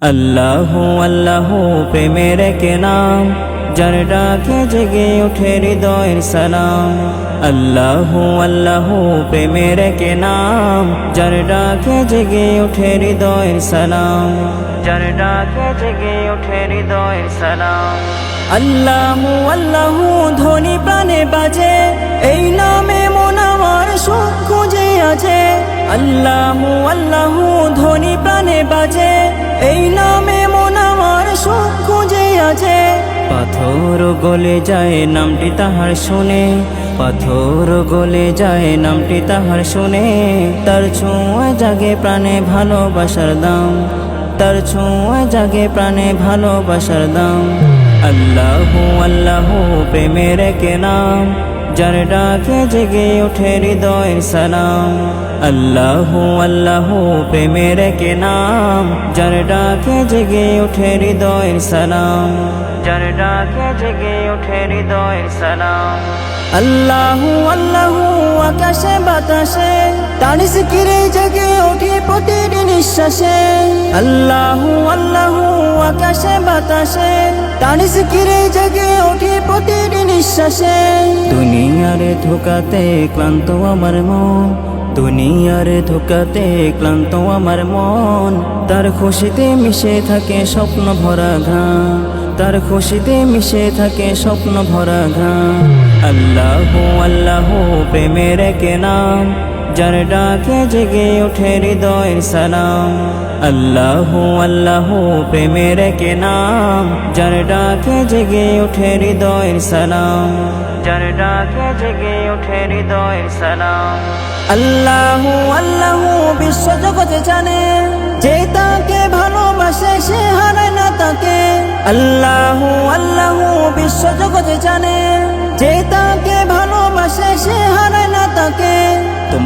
আল্লাহ আল্লাহ, প্রেমের কে নাম? যার ডাকে জেগে ওঠে হৃদয়ের সালাম। আল্লাহ আল্লাহ, প্রেমের কে নাম? যার ডাকে জেগে ওঠে হৃদয়ের সালাম। যার ডাকে জেগে ওঠে হৃদয়ের সালাম। আল্লাহ আল্লাহ ধ্বনি প্রাণে বাজে। এই নামে মন আমার সুখ খুঁজে আছে। আল্লাহ আল্লাহ ধ্বনি প্রাণে বাজে। এই নামে মন আমার সুখ খুঁজে আছে। পাথর গলে যায় নামটি তাহার শুনে, পাথর গলে যায় নামটি তাহার শুনে। তার ছোঁয়া জাগে প্রাণে ভালোবাসার দাম, তার ছোঁয়া জাগে প্রাণে ভালোবাসার দাম। আল্লাহ আল্লাহ, প্রেমের কে নাম। যার ডাকে জেগে ওঠে হৃদয়ের সালাম। আল্লাহ আল্লাহ, প্রেমের কে নাম। যার ডাকে জেগে ওঠে হৃদয়ের সালাম। যার ডাকে জেগে ওঠে হৃদয়ের সালাম। আল্লাহ আল্লাহ, আকাশে বাতাসে, তার সিকিরে জেগে ওঠে প্রতিটি নিঃশ্বাসে। আল্লাহ আল্লাহ, আকাশে বাতাসে, তার সিকিরে জেগে ওঠে প্রতিটি নিঃশ্বাসে দুনিয়ারে ধোকাতে ক্লান্ত আমার মন। দুনিয়ারে ধোকাতে ক্লান্ত আমার মন। তার খুশিতে মিশে থাকে স্বপ্ন ভরা ঘাম তার খুশিতে মিশে থাকে স্বপ্ন ভরা ঘাম আল্লাহ আল্লাহ প্রেমের কে নাম। যার ডাকে জেগে ওঠে হৃদয়ের সালাম। আল্লাহ আল্লাহ, প্রেমের কে নাম? যার ডাকে জেগে ওঠে হৃদয়ের সালাম। যার ডাকে জেগে ওঠে হৃদয়ের সালাম। আল্লাহ আল্লাহ বিশ্ব জগতে জানে, যে তাকে ভালোবাসে সে হারায় না তাকে। আল্লাহ আল্লাহ বিশ্ব জগতে জানে, যে তাকে ভালোবাসে সে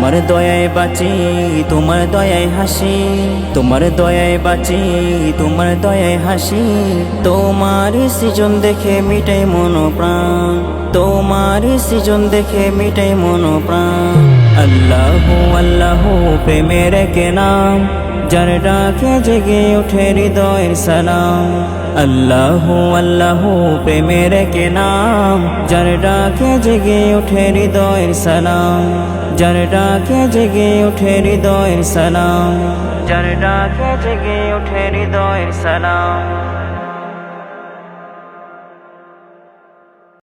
তোমার দয়ায় বাঁচি, তোমার দয়ায় হাসি। তোমার দয়ায় বাঁচি, তোমার দয়ায় হাসি। তোমার সৃজন দেখে মিটাই মনোপ্রাণ। তোমার সৃজন দেখে মিটাই মন প্রাণ আল্লাহ আল্লাহ প্রেমের কে নাম যার ডাকে জেগে ওঠে হৃদয়ের সালাম আল্লাহ আল্লাহ প্রেমের কে নাম যার ডাকে জেগে ওঠে হৃদয়ের সালাম যার ডাকে জেগে ওঠে হৃদয়ের সালাম যার ডাকে জেগে ওঠে হৃদয়ের সালাম